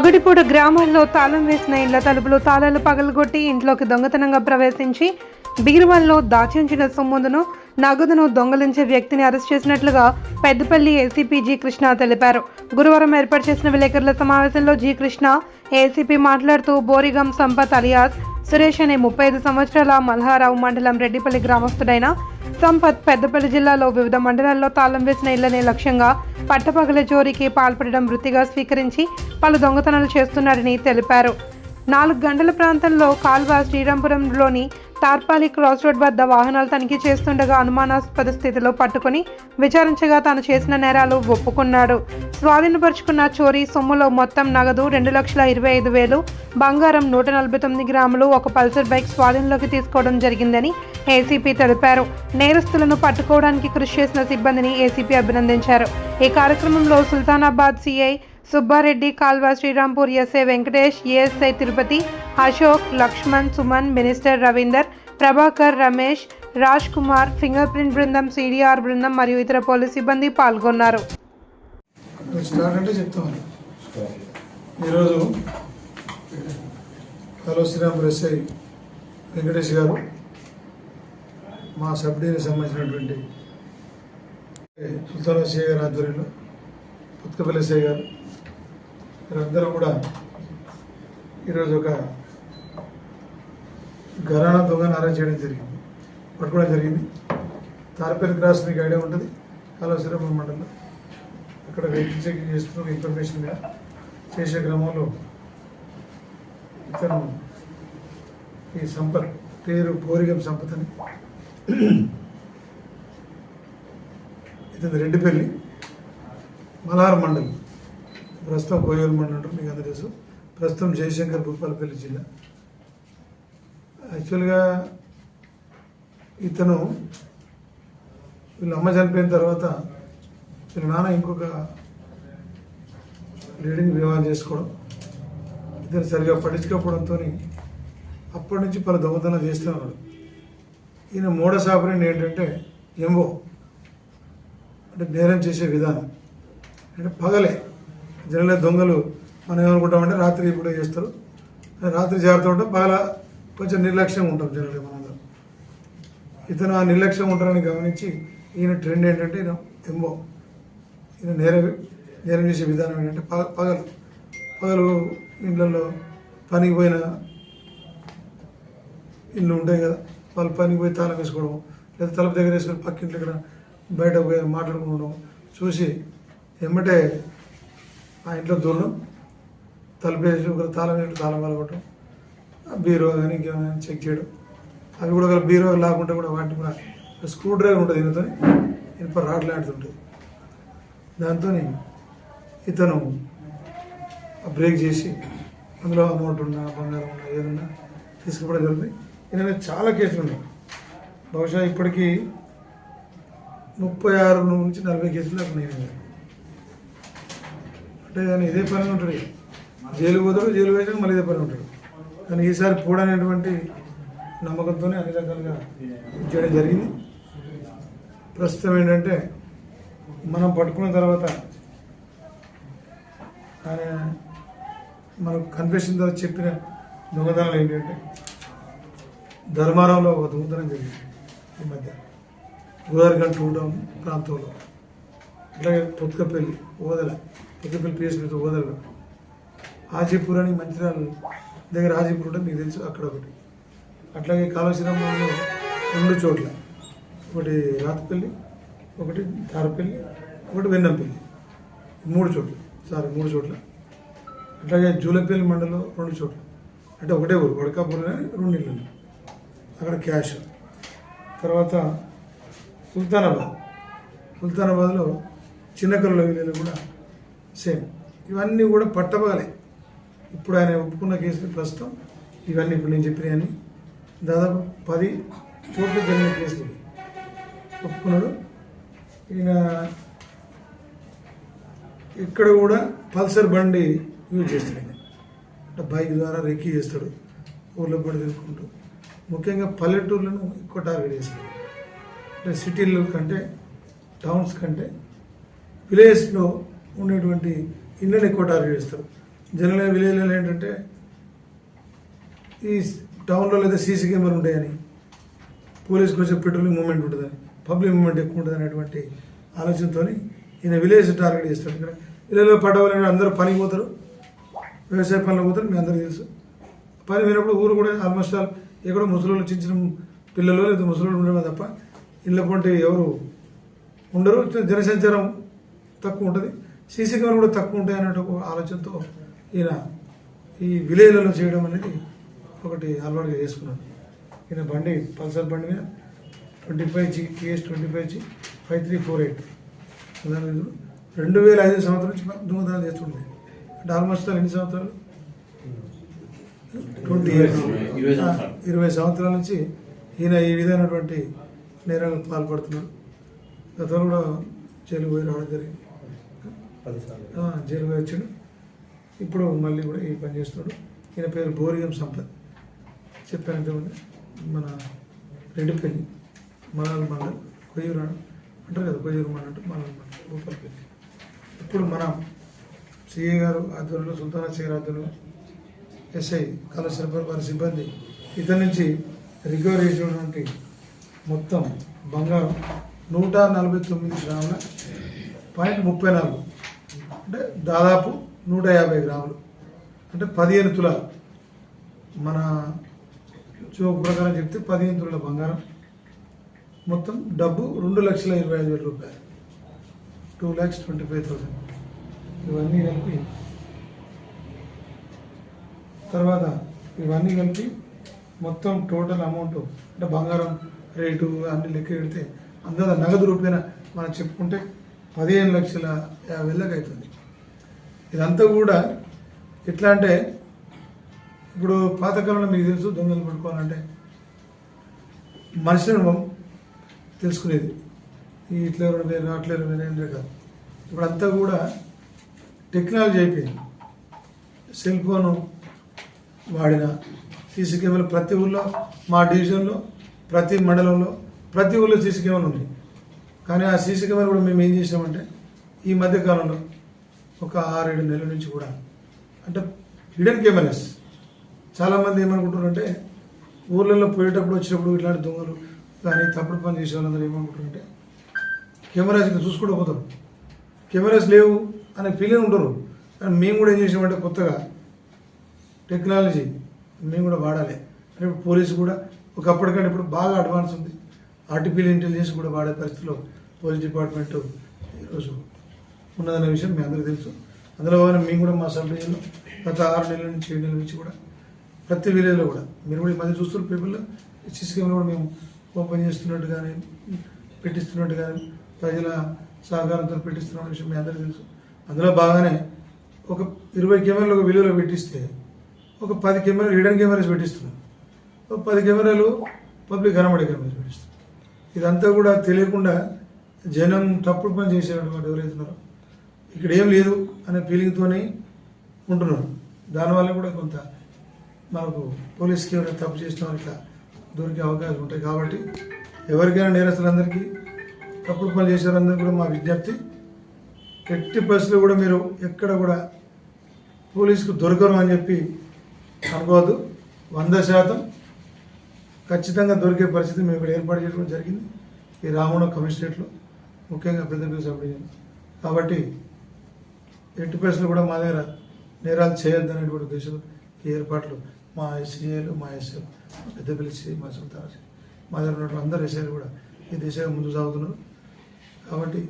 పగటిపూట గ్రామాల్లో తాళం వేసిన ఇళ్ళ తలుపులు తాళాలు పగలగొట్టి ఇంట్లోకి దొంగతనంగా ప్రవేశించి బీరువాల్లో దాచించిన సొమ్మును నగదును దొంగలించే వ్యక్తిని అరెస్ట్ చేసినట్లుగా పెద్దపల్లి ఏసీపీ జి కృష్ణ తెలిపారు. గురువారం ఏర్పాటు చేసిన విలేకరుల సమావేశంలో జి కృష్ణ ఏసీపీ మాట్లాడుతూ బోరిగం సంపత్ అలియాస్ సురేష్ అనే ముప్పై ఐదు సంవత్సరాల మల్హారావు మండలం రెడ్డిపల్లి గ్రామస్తుడైన సంపత్ పెద్దపల్లి జిల్లాలో వివిధ మండలాల్లో తాళం వేసిన ఇళ్ళనే లక్ష్యంగా పట్టపగల చోరీకి పాల్పడడం వృత్తిగా స్వీకరించి పలు దొంగతనాలు చేస్తున్నారని తెలిపారు. నాలుగు గంటల ప్రాంతంలో కాల్వ శ్రీరాంపురంలోని తార్పాలి క్రాస్ రోడ్ వద్ద వాహనాలు తనిఖీ చేస్తుండగా అనుమానాస్పద స్థితిలో పట్టుకుని విచారించగా తాను చేసిన నేరాలు ఒప్పుకున్నాడు. స్వాధీనపరుచుకున్న చోరీ సొమ్ములో మొత్తం నగదు రెండు లక్షల ఇరవై ఐదు వేలు బంగారం నూట నలభై తొమ్మిది గ్రాములు ఒక పల్సర్ బైక్ స్వాధీనంలోకి తీసుకోవడం జరిగిందని ఏసీపీ తెలిపారు. నేరస్తులను పట్టుకోవడానికి కృషి చేసిన సిబ్బందిని ఏసీపీ అభినందించారు. ఈ కార్యక్రమంలో Sultanabad CI Subbareddy Kalva Srirampur SI Venkatesh ASI Tirupati Ashok Lakshman Suman minister Ravinder Prabhakar Ramesh Raj Kumar finger print బృందం సిడిఆర్ బృందం మరియు ఇతర పోలీస్ సిబ్బంది పాల్గొన్నారు. ఈరోజు హలో శ్రీరామ్ ఎస్ఐ వెంకటేష్ గారు మా సబ్ సంబంధించినటువంటి సుల్తాన్ ఎస్ఐ గారి ఆధ్వర్యంలో పుత్కపల్లి ఎస్ఐ గారు వీరందరూ కూడా ఈరోజు ఒక ఘరానా దొంగను అరెస్ట్ చేయడం జరిగింది. పట్టుకోవడం జరిగింది. తారపల్లి క్రాస్ మీకు ఐడియా ఉంటుంది? హలో మండలం. అక్కడ వెహికల్ చెకింగ్ చేస్తున్న ఇన్ఫర్మేషన్ చేసే క్రమంలో ఇతను ఈ సంపత్ పేరు పోరిగం సంపత్ అని. ఇతను రెడ్డిపల్లి మలహార్ మండలి. ప్రస్తుతం కోయూరు మండలం మీకు అందరూ తెలుసు. ప్రస్తుతం జయశంకర్ భూపాలపల్లి జిల్లా. యాక్చువల్గా ఇతను వీళ్ళ అమ్మ చనిపోయిన తర్వాత వీళ్ళ నాన్న ఇంకొక లేడీని వివాహం చేసుకోవడం ఇతను సరిగా పట్టించుకోకపోవడంతో అప్పటి నుంచి పలు దొంగతనం చేస్తున్నాడు ఈయన మోడస్ ఆపరేషన్ ఏంటంటే ఎంబో అంటే నేరం చేసే విధానం. అంటే పగలే జనరల్గా దొంగలు మనం ఏమనుకుంటామంటే రాత్రి ఇప్పుడు చేస్తారు. రాత్రి జాగ్రత్త ఉంటాం పగల కొంచెం నిర్లక్ష్యం ఉంటాం జనరల్గా మనందరం. ఇతను ఆ నిర్లక్ష్యం ఉంటారని గమనించి ఈయన ట్రెండ్ ఏంటంటే ఈయన ఎంబో ఈయన నేరం నేరం చేసే విధానం ఏంటంటే పగ పగలు. పగలు ఇళ్ళల్లో పనికి పోయిన ఇల్లు ఉంటాయి కదా వాళ్ళు పనికి పోయి తాళం వేసుకోవడం లేదా తలుపు దగ్గర వేసుకొని పక్కింటి దగ్గర బయట పోయి మాట్లాడుకోవడం చూసి ఎమ్మటే ఆ ఇంట్లో దూరడం తలుపు వేసి ఒక తాళం వేసి తాళం కలగొట్టడం బీరో కానీ ఇంకేమైనా కానీ చెక్ చేయడం. అవి కూడా ఒకవేళ బీరో లేకుంటే కూడా వాటిని కూడా స్క్రూ డ్రైవర్ ఉంటుంది ఈయనతో ఇనుప రాడ్ లాంటిది దాంతో ఇతను ఆ బ్రేక్ చేసి అందులో అమౌంట్ ఉన్నా బంగారం ఉన్నా ఏదన్నా తీసుకుపోవడం జరిగింది. ఈయన చాలా కేసులు ఉన్నాయి. బహుశా ఇప్పటికీ ముప్పై ఆరు నుంచి నలభై కేసులు దాకా ఉన్నాయి. అంటే దాని ఇదే పని ఉంటాడు జైలు పోతాడు జైలు వేసాక మళ్ళీ ఇదే పని ఉంటాడు కానీ ఈసారి పూడనేటువంటి నమ్మకంతోనే అన్ని రకాలుగా చేయడం జరిగింది. ప్రస్తుతం ఏంటంటే మనం పట్టుకున్న తర్వాత ఆయన మనకు కన్ఫెషన్ ద్వారా చెప్పిన దొంగతనాలు ఏంటంటే ధర్మారంలో ఒక దొంగతనం జరిగింది ఈ మధ్య. గోదావరిగంట టూటౌన్ ప్రాంతంలో. అట్లాగే పొత్తుకపల్లి ఓదల పొత్తుకపల్లి పిఎస్ ఓదల. హాజీపూర్ అని మంచిర్యాల దగ్గర హాజీపూర్ ఉంటుంది మీకు తెలుసు అక్కడ ఒకటి. అట్లాగే కాళేశ్వరంలో రెండు చోట్ల. ఒకటి రాతపల్లి ఒకటి తారపల్లి ఒకటి వెన్నంపల్లి. మూడు చోట్ల. సారీ మూడు చోట్ల. అట్లాగే జూలపల్లి మండలం రెండు చోట్ల. అంటే ఒకటే ఊరు వడకాపూర్ అని రెండు ఇళ్ళు అక్కడ క్యాష్. తర్వాత సుల్తానాబాద్. సుల్తానాబాద్లో చిన్నకర్ల విలేజ్లో కూడా సేమ్. ఇవన్నీ కూడా పట్టబాలే ఇప్పుడు ఆయన ఒప్పుకున్న కేసులు ప్రస్తుతం ఇవన్నీ ఇప్పుడు నేను చెప్పినవన్నీ. దాదాపు పది చోట్ల జరిగిన కేసులు. ఒప్పుకున్నాడు. ఈయన ఇక్కడ కూడా పల్సర్ బండి యూజ్ చేస్తాడు ఈయన అంటే బైక్ ద్వారా రెక్కీ చేస్తాడు. ఊళ్ళో పడి తిరుగుకుంటూ. ముఖ్యంగా పల్లెటూర్లను ఎక్కువ టార్గెట్ చేస్తాడు అంటే సిటీల కంటే టౌన్స్ కంటే విలేజ్లో ఉండేటువంటి ఇళ్ళని ఎక్కువ టార్గెట్ చేస్తారు. జనరల్గా విలేజ్లలో ఏంటంటే ఈ టౌన్లో లేదా సీసీ కెమెరా ఉంటాయని పోలీస్కి వచ్చే పెట్రోలింగ్ మూమెంట్ ఉంటుందని పబ్లిక్ మూమెంట్ ఎక్కువ ఉంటుంది అనేటువంటి ఆలోచనతో ఈయన విలేజ్ టార్గెట్ చేస్తాడు. ఇక్కడ విలేజ్లో పడ్డవాళ్ళు అందరూ పనికి పోతారు వ్యవసాయ పనులు పోతారు మీ అందరికీ తెలుసు. పని పోయినప్పుడు ఊరు కూడా ఆల్మోస్ట్ ఆల్ ఎక్కడో ముసలోళ్ళు చిన్న చిన్న పిల్లలు లేదా ముసలోళ్ళు ఉండడమే తప్ప ఇళ్ళకుంటే ఎవరు ఉండరు. జనసంచారం తక్కువ ఉంటుంది. సీసీ కెమెరా కూడా తక్కువ ఉంటాయి అన్నట్టు ఒక ఆలోచనతో ఈయన ఈ విలేజ్లలో చేయడం అనేది ఒకటి అలవాటుగా చేసుకున్నాడు ఈయన బండి పల్సర్ బండి మీద twenty five G KS twenty five G five three four eight. రెండు వేల ఐదు సంవత్సరం నుంచి దొంగతనాలు చేస్తుండే. అంటే ఆల్మోస్ట్ ఎన్ని సంవత్సరాలు? Twenty years. ఇరవై సంవత్సరాలు. నుంచి ఈయన ఈ విధమైనటువంటి నేరాలకు పాల్పడుతున్నాడు. గతంలో కూడా జైలు పోయి రావడం జరిగింది. ఆ, జైలు పోయి వచ్చాడు. ఇప్పుడు మళ్ళీ కూడా ఈ పని చేస్తున్నాడు. ఈయన పేరు బోరియం సంపత్. చెప్పాను మన రెడ్డిపల్లి మలాల్ మండల్ కొయ్యూరు అంటారు కదా కొయ్యూరు మండల్ అంటే మలాల్ మండల్ భూపాలపల్లి ఇప్పుడు మన సిఏ గారు ఆధ్వర్యంలో సుల్తానా సిగర్ ఆధ్వర్యంలో ఎస్ఐ కళాశ్వరపర్ వారి సిబ్బంది ఇతని నుంచి రికవరీ చేసినటువంటి మొత్తం బంగారం నూట నలభై తొమ్మిది గ్రాముల పాయింట్ ముప్పై నాలుగు. అంటే దాదాపు నూట యాభై గ్రాములు. అంటే పదిహేను తులాలు. మన చోకు ప్రకారం చెప్తే పదిహేను తులాల బంగారం. మొత్తం డబ్బు రెండు లక్షల ఇరవై ఐదు వేల రూపాయలు. Two lakhs twenty five thousand. ఇవన్నీ కలిపి తర్వాత ఇవన్నీ కలిపి మొత్తం టోటల్ అమౌంట్ అంటే బంగారం రేటు అన్ని లెక్క పెడితే అందరూ నగదు రూపేణ మనం చెప్పుకుంటే పదిహేను లక్షల యాభై వేలకు అవుతుంది. ఇదంతా కూడా ఎట్లా అంటే ఇప్పుడు పాతకాలంలో మీకు తెలుసు దొంగలు పట్టుకోవాలంటే మనుషులను తెలుసుకునేది. ఈ ఇట్లా ఎవరు వేరు అట్లా ఎవరు వేరు కాదు. ఇప్పుడు అంతా కూడా టెక్నాలజీ అయిపోయింది. సెల్ ఫోను వాడిన సీసీ కెమెరా ప్రతి ఊళ్ళో మా డివిజన్లో ప్రతి మండలంలో ప్రతి ఊళ్ళో సీసీ కెమెరాలు ఉన్నాయి. కానీ ఆ సీసీ కెమెరా కూడా మేము ఏం చేసామంటే ఈ మధ్యకాలంలో ఒక ఆరేడు నెలల నుంచి కూడా. అంటే హిడెన్ కెమెరాస్ చాలామంది ఏమనుకుంటారంటే ఊర్లలో పోయేటప్పుడు వచ్చినప్పుడు ఇట్లాంటి దొంగలు కానీ తప్పుడు పని చేసే వాళ్ళందరూ ఏమనుకుంటారంటే కెమెరాస్ ఇంకా చూసుకుంటూ పోతాం. కెమెరాస్ లేవు అనే ఫీలింగ్ ఉంటారు కానీ మేము కూడా ఏం చేసామంటే కొత్తగా టెక్నాలజీ మేము కూడా వాడాలి. అంటే ఇప్పుడు పోలీసు కూడా ఒకప్పటికంటే ఇప్పుడు బాగా అడ్వాన్స్ ఉంది. ఆర్టిఫిషియల్ ఇంటెలిజెన్స్ కూడా వాడే పరిస్థితిలో పోలీస్ డిపార్ట్మెంట్ ఈరోజు ఉన్నదనే విషయం మీ అందరికీ తెలుసు. అందులో భాగంగా మేము కూడా మా సబ్ డివిజన్లో గత ఆరు నెలల నుంచి ఏడు నెలల నుంచి కూడా ప్రతి విలేజ్లో కూడా మీరు కూడా ఈ మధ్య చూస్తున్న పేపర్లో సీసీ కెమెరా కూడా మేము ఓపెన్ చేస్తున్నట్టు కానీ పెట్టిస్తున్నట్టు కానీ ప్రజల సహకారంతో పెట్టిస్తున్న విషయం మీ అందరికీ తెలుసు. అందులో బాగానే ఒక ఇరవై కెమెరాలు ఒక విలువలో పెట్టిస్తే ఒక పది కెమెరాలు హిడెన్ కెమెరాస్ పెట్టిస్తున్నాం ఒక పది కెమెరాలు పబ్లిక్ కనబడే కెమెరాస్ పెట్టిస్తున్నాం ఇదంతా కూడా తెలియకుండా జనం తప్పుడు పని చేసేటువంటి ఎవరైతున్నారో ఇక్కడ ఏం లేదు అనే ఫీలింగ్తోనే ఉంటున్నారు దానివల్ల కూడా కొంత మనకు పోలీస్కి ఎవరైనా తప్పు చేసిన ఇట్లా దొరికే అవకాశం ఉంటాయి కాబట్టి ఎవరికైనా నేరస్తులందరికీ తప్పుడు పనులు చేసే వాళ్ళందరికీ కూడా మా విజ్ఞప్తి. ఎట్టి పరిస్థితులు కూడా మీరు ఎక్కడ కూడా పోలీసుకు దొరకరు అని చెప్పి అనుకోవద్దు. వంద శాతం ఖచ్చితంగా దొరికే పరిస్థితి మేము ఇక్కడ ఏర్పాటు చేయడం జరిగింది. ఈ రామణ కమిషనరేట్లో ముఖ్యంగా పెద్దపల్లి సబ్ కాబట్టి ఎట్టి పరిస్థితులు కూడా మా దగ్గర నేరాలు చేయొద్దనేటువంటి ఉద్దేశం ఈ ఏర్పాట్లు మా ఎస్సీఏలు మా ఎస్ఏలు పెద్ద పిలిచి మా సుల్తాన్ మా దగ్గర ఉన్నటువంటి అందరు ఎస్ఐలు కూడా ఈ దిశగా ముందు సాగుతున్నారు. కాబట్టి